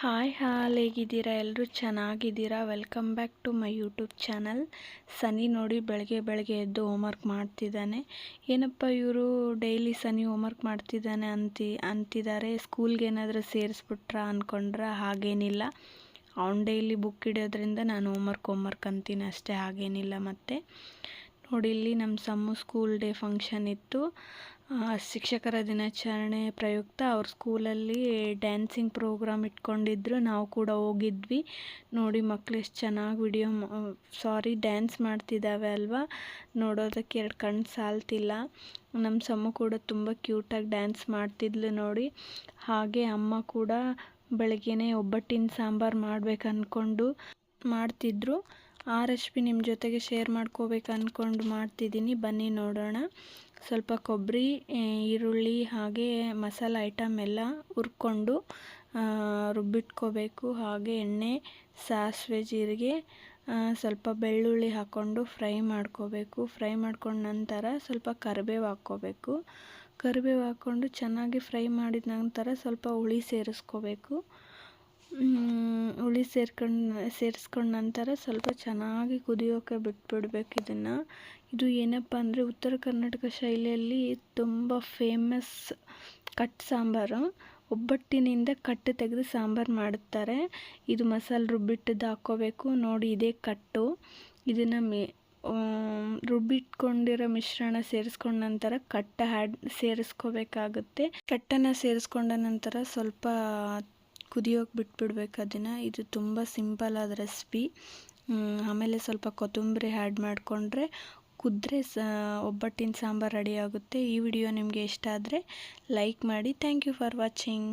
Hi ಹಾಲ್ ಹೇಗಿದ್ದೀರಾ? ಎಲ್ಲರೂ ಚೆನ್ನಾಗಿದ್ದೀರಾ? Welcome back to my YouTube channel ಸನಿ ನೋಡಿ ಬೆಳಗ್ಗೆ ಬೆಳಗ್ಗೆ ಎದ್ದು ಹೋಮ್ವರ್ಕ್ ಮಾಡ್ತಿದ್ದಾನೆ. ಏನಪ್ಪ ಇವರು ಡೈಲಿ ಸನಿ ಹೋಮ್ವರ್ಕ್ ಮಾಡ್ತಿದ್ದಾನೆ ಅಂತಿ ಅಂತಿದ್ದಾರೆ ಸ್ಕೂಲ್ಗೆ ಏನಾದರೂ ಸೇರಿಸ್ಬಿಟ್ರಾ ಅಂದ್ಕೊಂಡ್ರ ಹಾಗೇನಿಲ್ಲ. ಅವ್ನು ಡೈಲಿ ಬುಕ್ ಇಡೋದ್ರಿಂದ ನಾನು ಹೋಮ್ವರ್ಕ್ ಹೋಮ್ವರ್ಕ್ ಅಂತೀನಿ ಅಷ್ಟೇ, ಹಾಗೇನಿಲ್ಲ ಮತ್ತು. ನೋಡಿ, ಇಲ್ಲಿ ನಮ್ಮ ಸಮ್ಮು ಸ್ಕೂಲ್ ಡೇ ಫಂಕ್ಷನ್ ಇತ್ತು. ಶಿಕ್ಷಕರ ದಿನಾಚರಣೆ ಪ್ರಯುಕ್ತ ಅವ್ರ ಸ್ಕೂಲಲ್ಲಿ ಡ್ಯಾನ್ಸಿಂಗ್ ಪ್ರೋಗ್ರಾಮ್ ಇಟ್ಕೊಂಡಿದ್ರು. ನಾವು ಕೂಡ ಹೋಗಿದ್ವಿ. ನೋಡಿ ಮಕ್ಕಳು ಎಷ್ಟು ಚೆನ್ನಾಗಿ ವಿಡಿಯೋ ಸಾರಿ ಡ್ಯಾನ್ಸ್ ಮಾಡ್ತಿದ್ದಾವೆ ಅಲ್ವಾ? ನೋಡೋದಕ್ಕೆ ಎರಡು ಕಣ್ಣು ಸಾಲ್ತಿಲ್ಲ. ನಮ್ಮ ಸಮ್ಮು ಕೂಡ ತುಂಬ ಕ್ಯೂಟಾಗಿ ಡ್ಯಾನ್ಸ್ ಮಾಡ್ತಿದ್ಲು ನೋಡಿ. ಹಾಗೆ ಅಮ್ಮ ಕೂಡ ಬೆಳಗ್ಗೆನೇ ಒಬ್ಬಟ್ಟಿನ ಸಾಂಬಾರು ಮಾಡ್ಬೇಕು ಅಂದ್ಕೊಂಡು ಮಾಡ್ತಿದ್ರು. ಆ ರೆಸಿಪಿ ನಿಮ್ಮ ಜೊತೆಗೆ ಶೇರ್ ಮಾಡ್ಕೋಬೇಕು ಅಂದ್ಕೊಂಡು ಮಾಡ್ತಿದ್ದೀನಿ ಬನ್ನಿ ನೋಡೋಣ. ಸ್ವಲ್ಪ ಕೊಬ್ಬರಿ ಈರುಳ್ಳಿ ಹಾಗೆ ಮಸಾಲ ಐಟಮ್ ಎಲ್ಲ ಹುರ್ಕೊಂಡು ರುಬ್ಬಿಟ್ಕೋಬೇಕು. ಹಾಗೆ ಎಣ್ಣೆ, ಸಾಸಿವೆ, ಜೀರಿಗೆ ಸ್ವಲ್ಪ ಬೆಳ್ಳುಳ್ಳಿ ಹಾಕ್ಕೊಂಡು ಫ್ರೈ ಮಾಡ್ಕೋಬೇಕು. ಫ್ರೈ ಮಾಡ್ಕೊಂಡ ನಂತರ ಸ್ವಲ್ಪ ಕರಿಬೇವು ಹಾಕ್ಕೋಬೇಕು. ಕರಿಬೇವು ಹಾಕ್ಕೊಂಡು ಚೆನ್ನಾಗಿ ಫ್ರೈ ಮಾಡಿದ ನಂತರ ಸ್ವಲ್ಪ ಹುಳಿ ಸೇರಿಸ್ಕೋಬೇಕು. ಹುಳಿ ಸೇರ್ಕೊಂಡು, ಸೇರಿಸ್ಕೊಂಡ ನಂತರ ಸ್ವಲ್ಪ ಚೆನ್ನಾಗಿ ಕುದಿಯೋಕೆ ಬಿಟ್ಬಿಡ್ಬೇಕು ಇದನ್ನು. ಇದು ಏನಪ್ಪ ಅಂದರೆ ಉತ್ತರ ಕರ್ನಾಟಕ ಶೈಲಿಯಲ್ಲಿ ತುಂಬ ಫೇಮಸ್ ಕಟ್ ಸಾಂಬಾರು. ಒಬ್ಬಟ್ಟಿನಿಂದ ಕಟ್ಟು ತೆಗೆದು ಸಾಂಬಾರು ಮಾಡುತ್ತಾರೆ. ಇದು ಮಸಾಲೆ ರುಬ್ಬಿಟ್ಟದ್ದು ಹಾಕ್ಕೋಬೇಕು. ನೋಡಿ, ಇದೇ ಕಟ್ಟು. ಇದನ್ನು ಮೇ ರುಬ್ಬಿಟ್ಕೊಂಡಿರೋ ಮಿಶ್ರಣ ಸೇರಿಸ್ಕೊಂಡ ನಂತರ ಕಟ್ಟ ಹ್ಯಾಡ್ ಸೇರಿಸ್ಕೋಬೇಕಾಗುತ್ತೆ. ಕಟ್ಟನ್ನು ಸೇರಿಸ್ಕೊಂಡ ನಂತರ ಸ್ವಲ್ಪ ಕುದಿಯೋಕೆ ಬಿಟ್ಬಿಡ್ಬೇಕು ಅದನ್ನು. ಇದು ತುಂಬ ಸಿಂಪಲ್ ಆದ ರೆಸಿಪಿ. ಆಮೇಲೆ ಸ್ವಲ್ಪ ಕೊತ್ತಂಬರಿ ಆ್ಯಡ್ ಮಾಡಿಕೊಂಡ್ರೆ ಕುದ್ರೆ ಸ, ಒಬ್ಬಟ್ಟಿನ ಸಾಂಬಾರು ರೆಡಿ ಆಗುತ್ತೆ. ಈ ವಿಡಿಯೋ ನಿಮಗೆ ಇಷ್ಟ ಆದರೆ ಲೈಕ್ ಮಾಡಿ. Thank you for watching.